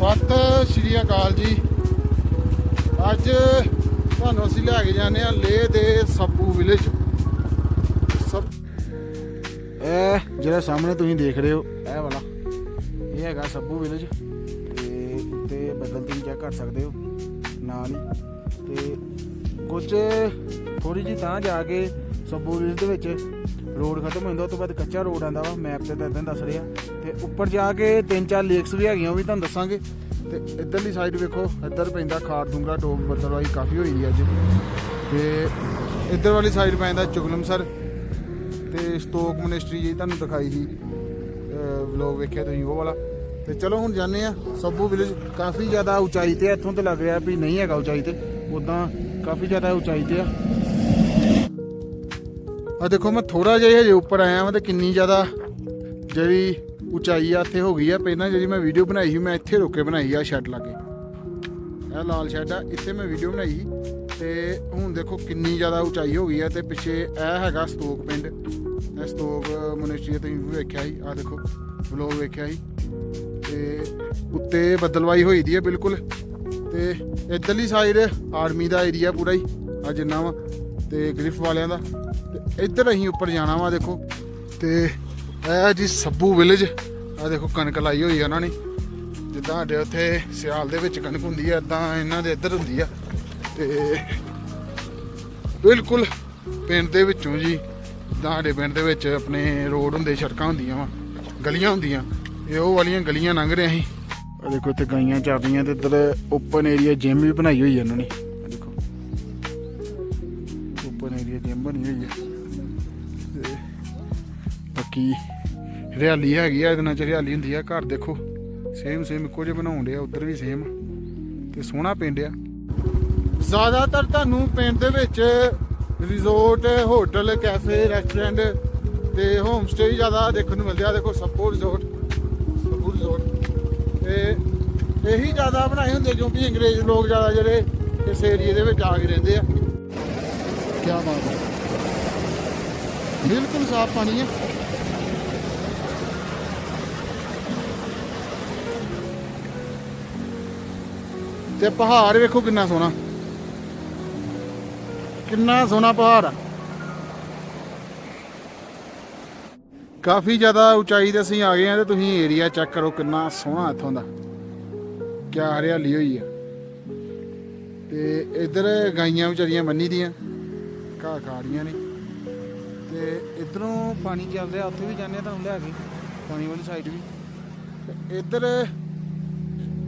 ਸਤਿ ਸ਼੍ਰੀ ਅਕਾਲ ਜੀ। ਅੱਜ ਤੁਹਾਨੂੰ ਅਸੀਂ ਲੈ ਕੇ ਜਾਂਦੇ ਆ ਲੇਹ ਦੇ ਸੱਪੂ ਵਿਲੇਜ ਸਭ ਇਹ ਜਿਹੜਾ ਸਾਹਮਣੇ ਤੁਸੀਂ ਦੇਖ ਰਹੇ ਹੋ, ਇਹ ਵਾਲਾ। ਇਹ ਹੈਗਾ ਸੱਪੂ ਵਿਲੇਜ ਤੇ ਉੱਤੇ ਬੱਦਲ ਤੁਸੀਂ ਚੈੱਕ ਕਰ ਸਕਦੇ ਹੋ। ਨਾਲ ਹੀ ਤੇ ਕੁਝ ਥੋੜੀ ਜਿਹੀ ਤਾਂ ਜਾ ਕੇ ਸੱਪੂ ਵਿਲੇਜ ਦੇ ਵਿੱਚ ਰੋਡ ਖਤਮ ਹੁੰਦਾ ਉਸ ਤੋਂ ਬਾਅਦ ਕੱਚਾ ਰੋਡ ਆਂਦਾ ਵਾ ਮੈਪ ਤੇ ਤਾਂ ਇਦਾਂ ਦੱਸ ਰਿਹਾ। ਤੇ ਉੱਪਰ ਜਾ ਕੇ ਤਿੰਨ ਚਾਰ ਲੇਕਸ ਵੀ ਹੈਗੀਆਂ ਉਹ ਵੀ ਤੁਹਾਨੂੰ ਦੱਸਾਂਗੇ। ਤੇ ਇੱਧਰਲੀ ਸਾਈਡ ਵੇਖੋ ਇੱਧਰ ਪੈਂਦਾ ਖਾਰ ਡੂੰਗਰਾ ਟੋਪ ਬੱਦਲਵਾਈ ਕਾਫੀ ਹੋਈ ਦੀ ਅੱਜ। ਤੇ ਇੱਧਰ ਵਾਲੀ ਸਾਈਡ ਪੈਂਦਾ ਚੁਗਲਮਸਰ ਤੇ ਸਟੋਕ ਮਨਿਸਟਰੀ ਜੀ ਤੁਹਾਨੂੰ ਦਿਖਾਈ ਸੀ ਵਲੌਗ ਵੇਖਿਆ ਤੁਸੀਂ ਉਹ ਵਾਲਾ। ਤੇ ਚਲੋ ਹੁਣ ਜਾਂਦੇ ਆ ਸੱਬੂ ਵਿਲੇਜ ਕਾਫੀ ਜ਼ਿਆਦਾ ਉਚਾਈ ਤੇ ਆ, ਇੱਥੋਂ ਤੇ ਲੱਗ ਰਿਹਾ ਵੀ ਨਹੀਂ ਹੈਗਾ ਉਚਾਈ ਤੇ। ਉਦਾਂ ਕਾਫੀ ਜ਼ਿਆਦਾ ਉਚਾਈ ਤੇ ਆ। ਆ ਦੇਖੋ, ਮੈਂ ਥੋੜਾ ਜਿਹਾ ਹਜੇ ਉੱਪਰ ਆਇਆ ਵਾਂ ਤੇ ਕਿੰਨੀ ਜ਼ਿਆਦਾ ਜਿਹੜੀ ਉਚਾਈ ਆ ਇੱਥੇ ਹੋ ਗਈ ਆ। ਪਹਿਲਾਂ ਜਿਹੜੀ ਮੈਂ ਵੀਡੀਓ ਬਣਾਈ ਸੀ, ਮੈਂ ਇੱਥੇ ਰੁਕ ਕੇ ਬਣਾਈ ਆ ਸ਼ੈੱਡ ਲਾਗੇ। ਇਹ ਲਾਲ ਸ਼ੈੱਡ ਆ, ਇੱਥੇ ਮੈਂ ਵੀਡੀਓ ਬਣਾਈ ਸੀ ਤੇ ਹੁਣ ਦੇਖੋ ਕਿੰਨੀ ਜ਼ਿਆਦਾ ਉਚਾਈ ਹੋ ਗਈ ਆ ਤੇ ਪਿੱਛੇ ਇਹ ਹੈਗਾ ਸਤੋਕ ਪਿੰਡ। ਇਹ ਸਤੋਕ ਮੋਨੈਸਟਰੀ ਤੁਸੀਂ ਵੀ ਵੇਖਿਆ ਸੀ ਆ ਦੇਖੋ, ਵਲੋਗ ਵੇਖਿਆ ਸੀ। ਤੇ ਉੱਤੇ ਬੱਦਲਵਾਈ ਹੋਈ ਦੀ ਹੈ ਬਿਲਕੁਲ। ਤੇ ਇੱਧਰਲੀ ਸਾਈਡ ਆਰਮੀ ਦਾ ਏਰੀਆ ਪੂਰਾ ਹੀ ਆ ਜਿੰਨਾ ਵਾ ਤੇ ਗ੍ਰਿਫ ਵਾਲਿਆਂ ਦਾ। ਤੇ ਇੱਧਰ ਅਸੀਂ ਉੱਪਰ ਜਾਣਾ ਵਾ ਦੇਖੋ। ਤੇ ਇਹ ਜੀ ਸੱਬੂ ਵਿਲੇਜ ਆ ਦੇਖੋ ਕਣਕ ਲਾਈ ਹੋਈ ਆ ਉਹਨਾਂ ਨੇ। ਜਿੱਦਾਂ ਸਾਡੇ ਉੱਥੇ ਸਿਆਲ ਦੇ ਵਿੱਚ ਕਣਕ ਹੁੰਦੀ ਆ ਇਦਾਂ ਇਹਨਾਂ ਦੇ ਇੱਧਰ ਹੁੰਦੀ ਆ। ਤੇ ਬਿਲਕੁਲ ਪਿੰਡ ਦੇ ਵਿੱਚੋਂ ਜੀ, ਜਿੱਦਾਂ ਸਾਡੇ ਪਿੰਡ ਦੇ ਵਿੱਚ ਆਪਣੇ ਰੋਡ ਹੁੰਦੇ, ਸੜਕਾਂ ਹੁੰਦੀਆਂ ਵਾ, ਗਲੀਆਂ ਹੁੰਦੀਆਂ। ਇਹ ਉਹ ਵਾਲੀਆਂ ਗਲੀਆਂ ਲੰਘ ਰਹੇ ਅਸੀਂ। ਆ ਦੇਖੋ ਇੱਥੇ ਗਾਈਆਂ ਚੱਲ ਰਹੀਆਂ ਤੇ ਇੱਧਰ ਓਪਨ ਏਰੀਆ ਜਿਮ ਵੀ ਬਣਾਈ ਹੋਈ ਆ ਇਹਨਾਂ ਨੇ। ਆ ਬਣੀ ਹੋਈ ਹੈ ਤੇ ਬਾਕੀ ਹਰਿਆਲੀ ਹੈਗੀ ਆ, ਇਹਦੇ ਨਾਲ ਚ ਹਰਿਆਲੀ ਹੁੰਦੀ ਆ। ਘਰ ਦੇਖੋ ਸੇਮ ਸੇਮ ਇੱਕੋ ਜਿਹੇ ਬਣਾਉਣ ਡਿਆ ਉਧਰ ਵੀ ਸੇਮ ਤੇ ਸੋਹਣਾ ਪਿੰਡ ਆ। ਜ਼ਿਆਦਾਤਰ ਤੁਹਾਨੂੰ ਪਿੰਡ ਦੇ ਵਿੱਚ ਰਿਜ਼ੋਰਟ ਹੋਟਲ ਕੈਫੇ ਰੈਸਟੋਰੈਂਟ ਤੇ ਹੋਮ ਸਟੇ ਜ਼ਿਆਦਾ ਦੇਖਣ ਨੂੰ ਮਿਲਦੇ ਆ। ਦੇਖੋ ਸੱਪੋ ਰਿਜ਼ੋਰਟ ਸੱਪੋ ਰਿਜ਼ੋਰਟ ਤੇ ਇਹੀ ਜ਼ਿਆਦਾ ਬਣਾਏ ਹੁੰਦੇ ਕਿਉਂਕਿ ਅੰਗਰੇਜ਼ ਲੋਕ ਜ਼ਿਆਦਾ ਜਿਹੜੇ ਇਸ ਏਰੀਏ ਦੇ ਵਿੱਚ ਆ ਕੇ ਰਹਿੰਦੇ ਆ। ਕੀ ਬਾਤ ਹੈ। ਬਿਲਕੁਲ ਸਾਫ਼ ਪਾਣੀ ਹੈ। ਤੇ ਪਹਾੜ ਵੇਖੋ ਕਿੰਨਾ ਸੋਹਣਾ। ਕਿੰਨਾ ਸੋਹਣਾ ਪਹਾੜ ਆ। ਕਾਫੀ ਜ਼ਿਆਦਾ ਉਚਾਈ ਤੇ ਅਸੀਂ ਆ ਗਏ ਆ ਤੇ ਤੁਸੀਂ ਏਰੀਆ ਚੈੱਕ ਕਰੋ ਕਿੰਨਾ ਸੋਹਣਾ ਇੱਥੋਂ ਦਾ। ਕਿਆ ਹਰਿਆਲੀ ਹੋਈ ਆ। ਤੇ ਇੱਧਰ ਗਾਈਆਂ ਵਿਚਾਰੀਆਂ ਬੰਨੀ ਦੀਆਂ। ਘਾਹ ਖਾ ਰਹੀਆਂ ਨੇ। ਤੇ ਇਧਰੋਂ ਪਾਣੀ ਚੱਲ ਰਿਹਾ ਉੱਥੇ ਵੀ ਜਾਂਦੇ ਆ ਤੁਹਾਨੂੰ ਲੈ ਕੇ, ਪਾਣੀ ਵਾਲੀ ਸਾਈਡ ਵੀ। ਤੇ ਇੱਧਰ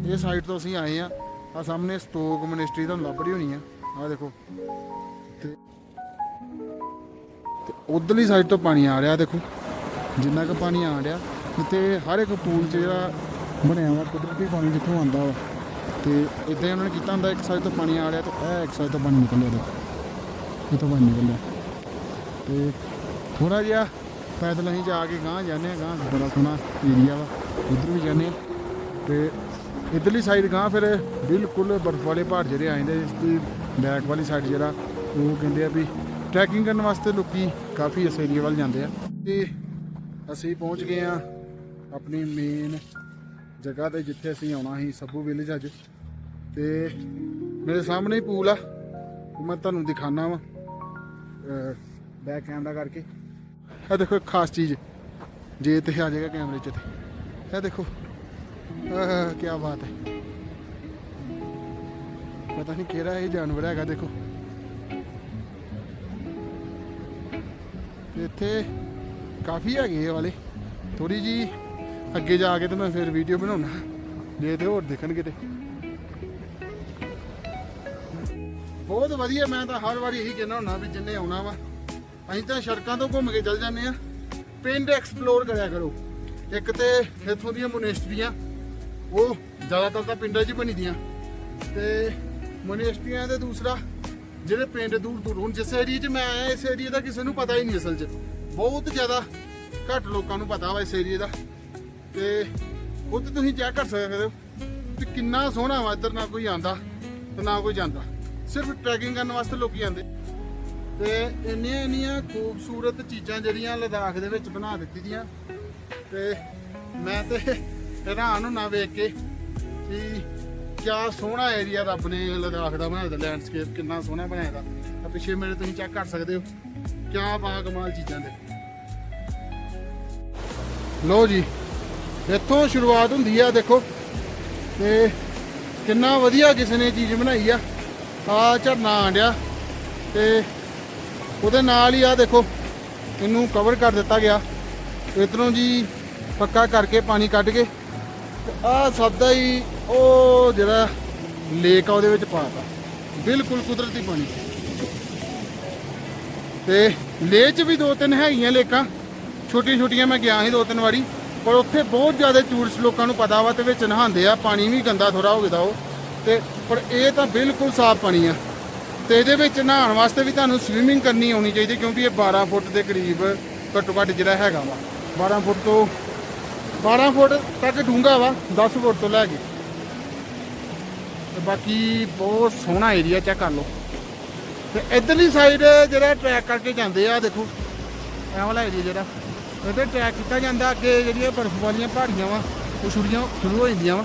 ਇਹ ਸਾਈਡ ਤੋਂ ਅਸੀਂ ਆਏ ਆ ਆ ਸਾਹਮਣੇ ਸਟੋਕ ਮਿਨਿਸਟਰੀ ਤੁਹਾਨੂੰ ਲੱਭ ਰਹੀ ਹੋਣੀ ਆ। ਆ ਦੇਖੋ। ਤੇ ਤੇ ਉਧਰਲੀ ਸਾਈਡ ਤੋਂ ਪਾਣੀ ਆ ਰਿਹਾ, ਦੇਖੋ। ਜਿੰਨਾ ਕੁ ਪਾਣੀ ਆ ਰਿਹਾ, ਤੇ ਹਰ ਇੱਕ ਪੂਲ 'ਚ ਜਿਹੜਾ ਬਣਿਆ ਵਾ ਕੁਦਰਤੀ ਪਾਣੀ ਜਿੱਥੋਂ ਆਉਂਦਾ ਵਾ। ਤੇ ਇਦਾਂ ਉਹਨਾਂ ਨੇ ਕੀਤਾ ਹੁੰਦਾ, ਇੱਕ ਸਾਈਡ ਤੋਂ ਪਾਣੀ ਆ ਰਿਹਾ ਤੇ ਇਹ ਇੱਕ ਸਾਈਡ ਤੋਂ ਪਾਣੀ ਨਿਕਲ ਰਿਹਾ, ਦੇਖੋ। ਇਹ ਤੋਂ ਪਾਣੀ ਨਿਕਲ ਰਿਹਾ ਤੇ ਥੋੜਾ ਜਿਹਾ ਪੈਦਲ ਅਸੀਂ ਜਾ ਕੇ ਗਾਂਹ ਜਾਂਦੇ ਆ ਗਾਂਹ ਬੜਾ ਸੋਹਣਾ ਏਰੀਆ ਵਾ, ਉਧਰ ਵੀ ਜਾਂਦੇ ਆ ਤੇ ਇਧਰਲੀ ਸਾਈਡ ਗਾਂ ਫਿਰ ਬਿਲਕੁਲ ਬਰਫ਼ ਵਾਲੇ ਪਹਾੜ ਜਿਹੜੇ ਆ ਜਾਂਦੇ ਇਸ ਦੀ ਬੈਕ ਵਾਲੀ ਸਾਈਡ ਜਿਹੜਾ, ਉਹ ਕਹਿੰਦੇ ਆ ਵੀ ਟਰੈਕਿੰਗ ਕਰਨ ਵਾਸਤੇ ਲੋਕੀ ਕਾਫੀ ਇਸ ਏਰੀਆ ਵੱਲ ਜਾਂਦੇ ਆ। ਤੇ ਅਸੀਂ ਪਹੁੰਚ ਗਏ ਆ ਆਪਣੀ ਮੇਨ ਜਗ੍ਹਾ ਤੇ, ਜਿੱਥੇ ਅਸੀਂ ਆਉਣਾ ਸੀ, ਸੱਭੂ ਵਿਲੇਜ ਅੱਜ। ਤੇ ਮੇਰੇ ਸਾਹਮਣੇ ਹੀ ਪੂਲ ਆ ਮੈਂ ਤੁਹਾਨੂੰ ਦਿਖਾਣਾ ਵਾ। ਬੈਕ ਕੈਮਰਾ ਕਰਕੇ। ਇਹ ਦੇਖੋ ਇੱਕ ਖਾਸ ਚੀਜ਼, ਜੇ ਇੱਥੇ ਆ ਜਾਏਗਾ ਕੈਮਰੇ 'ਚ ਤੇ ਇਹ ਦੇਖੋ ਕੀ ਬਾਤ ਹੈ। ਪਤਾ ਨਹੀਂ ਕਿਹੜਾ ਇਹ ਜਾਨਵਰ ਹੈਗਾ, ਦੇਖੋ। ਇੱਥੇ ਕਾਫੀ ਹੈਗੇ ਇਹ ਵਾਲੇ। ਥੋੜੀ ਜੀ ਅੱਗੇ ਜਾ ਕੇ ਤੇ ਮੈਂ ਫਿਰ ਵੀਡੀਓ ਬਣਾਉਣਾ। ਜੇ ਤੇ ਹੋਰ ਦੇਖਣਗੇ ਤੇ। ਬਹੁਤ ਵਧੀਆ, ਮੈਂ ਤਾਂ ਹਰ ਵਾਰੀ ਇਹੀ ਕਹਿੰਦਾ ਹੁੰਦਾ ਵੀ ਜਿੰਨੇ ਆਉਣਾ ਵਾ, ਅਸੀਂ ਤਾਂ ਸੜਕਾਂ ਤੋਂ ਘੁੰਮ ਕੇ ਚੱਲ ਜਾਂਦੇ ਆ ਪਿੰਡ ਐਕਸਪਲੋਰ ਕਰਿਆ ਕਰੋ। ਇੱਕ ਤੇ ਇੱਥੋਂ ਦੀਆਂ ਮੋਨੈਸਟਰੀਆਂ, ਉਹ ਜ਼ਿਆਦਾਤਰ ਤਾਂ ਪਿੰਡਾਂ 'ਚ ਹੀ ਬਣੀ ਦੀਆਂ ਤੇ ਮੋਨੈਸਟਰੀਆਂ ਤੇ ਦੂਸਰਾ, ਜਿਹੜੇ ਪਿੰਡ ਦੂਰ ਦੂਰ ਹੁਣ, ਜਿਸ ਏਰੀਏ 'ਚ ਮੈਂ ਆਇਆ, ਇਸ ਏਰੀਏ ਦਾ ਕਿਸੇ ਨੂੰ ਪਤਾ ਹੀ ਨਹੀਂ ਅਸਲ 'ਚ। ਬਹੁਤ ਜ਼ਿਆਦਾ ਘੱਟ ਲੋਕਾਂ ਨੂੰ ਪਤਾ ਵਾ ਇਸ ਏਰੀਏ ਦਾ। ਤੇ ਉਹ ਤੁਸੀਂ ਚੈੱਕ ਕਰ ਸਕਦੇ ਹੋ ਕਿ ਕਿੰਨਾ ਸੋਹਣਾ ਵਾ, ਇੱਧਰ ਨਾ ਕੋਈ ਆਂਦਾ ਤੇ ਨਾ ਕੋਈ ਜਾਂਦਾ। ਸਿਰਫ ਟਰੈਕਿੰਗ ਕਰਨ ਵਾਸਤੇ ਲੋਕੀ ਆਉਂਦੇ। ਤੇ ਇੰਨੀਆਂ ਇੰਨੀਆਂ ਖੂਬਸੂਰਤ ਚੀਜ਼ਾਂ ਜਿਹੜੀਆਂ ਲਦਾਖ ਦੇ ਵਿੱਚ ਬਣਾ ਦਿੱਤੀ ਦੀਆਂ। ਤੇ ਮੈਂ ਤੇ ਹੈਰਾਨ ਹੁੰਨਾ ਵੇਖ ਕੇ ਕਿ ਕਿਆ ਸੋਹਣਾ ਏਰੀਆ ਰੱਬ ਨੇ ਲਦਾਖ ਦਾ ਬਣਾਇਆ ਲੈਂਡਸਕੇਪ ਕਿੰਨਾ ਸੋਹਣਾ ਬਣਾਇਆ ਦਾ ਆ ਪਿੱਛੇ ਮੇਰੇ ਤੁਸੀਂ ਚੈੱਕ ਕਰ ਸਕਦੇ ਹੋ, ਕਿਆ ਬਾ ਕਮਾਲ ਚੀਜ਼ਾਂ ਦੇ ਲੋ ਜੀ, ਇੱਥੋਂ ਸ਼ੁਰੂਆਤ ਹੁੰਦੀ ਆ, ਦੇਖੋ। ਤੇ ਕਿੰਨਾ ਵਧੀਆ ਕਿਸੇ ਨੇ ਚੀਜ਼ ਬਣਾਈ ਆ। ਆ ਝਰਨਾ ਆਂਡਿਆ ਤੇ ਉਹਦੇ ਨਾਲ ਹੀ ਆ ਦੇਖੋ, ਇਹਨੂੰ ਕਵਰ ਕਰ ਦਿੱਤਾ ਗਿਆ। ਇਧਰੋਂ ਜੀ ਪੱਕਾ ਕਰਕੇ ਪਾਣੀ ਕੱਢ ਕੇ ਆ ਸਾਦਾ ਹੀ ਉਹ ਜਿਹੜਾ ਲੇਕ ਆ ਉਹਦੇ ਵਿੱਚ ਪਾਤਾ ਬਿਲਕੁਲ ਕੁਦਰਤੀ ਪਾਣੀ। ਤੇ ਲੇਹ 'ਚ ਵੀ ਦੋ ਤਿੰਨ ਹੈਗੀਆਂ ਲੇਕਾਂ। ਛੋਟੀਆਂ ਛੋਟੀਆਂ ਮੈਂ ਗਿਆ ਸੀ ਦੋ ਤਿੰਨ ਵਾਰੀ, ਪਰ ਉੱਥੇ ਬਹੁਤ ਜ਼ਿਆਦਾ ਟੂਰਿਸਟ ਲੋਕਾਂ ਨੂੰ ਪਤਾ ਵਾ ਤੇ ਵਿੱਚ ਨਹਾਉਂਦੇ ਆ, ਪਾਣੀ ਵੀ ਗੰਦਾ ਥੋੜਾ ਹੋ ਗਿਆ ਉਹ। ਤੇ ਪਰ ਇਹ ਤਾਂ ਬਿਲਕੁਲ ਸਾਫ਼ ਪਾਣੀ ਆ। ਤੇ ਇਹਦੇ ਵਿੱਚ ਨਹਾਉਣ ਵਾਸਤੇ ਵੀ ਤੁਹਾਨੂੰ ਸਵਿਮਿੰਗ ਕਰਨੀ ਆਉਣੀ ਚਾਹੀਦੀ ਕਿਉਂਕਿ ਇਹ 12 ਫੁੱਟ ਦੇ ਕਰੀਬ ਘੱਟੋ ਘੱਟ ਜਿਹੜਾ ਹੈਗਾ ਵਾ। 12 ਫੁੱਟ ਤੋਂ 12 ਫੁੱਟ ਤੱਕ ਡੂੰਘਾ ਵਾ 10 ਫੁੱਟ ਤੋਂ ਲੈ ਕੇ। ਤੇ ਬਾਕੀ ਬਹੁਤ ਸੋਹਣਾ ਏਰੀਆ ਚੈੱਕ ਕਰ ਲਓ। ਤੇ ਇਧਰਲੀ ਸਾਈਡ ਜਿਹੜਾ ਟਰੈਕ ਕਰਕੇ ਜਾਂਦੇ ਆ, ਦੇਖੋ, ਇਹ ਵਾਲਾ ਏਰੀਆ ਜਿਹੜਾ ਇੱਥੇ ਟਰੈਕ ਕੀਤਾ ਜਾਂਦਾ ਅੱਗੇ ਜਿਹੜੀਆਂ ਬਰਫ਼ ਵਾਲੀਆਂ ਪਹਾੜੀਆਂ ਵਾ, ਉਹ ਛੁੜੀਆਂ ਸ਼ੁਰੂ ਹੋ ਜਾਂਦੀਆਂ ਵਾ।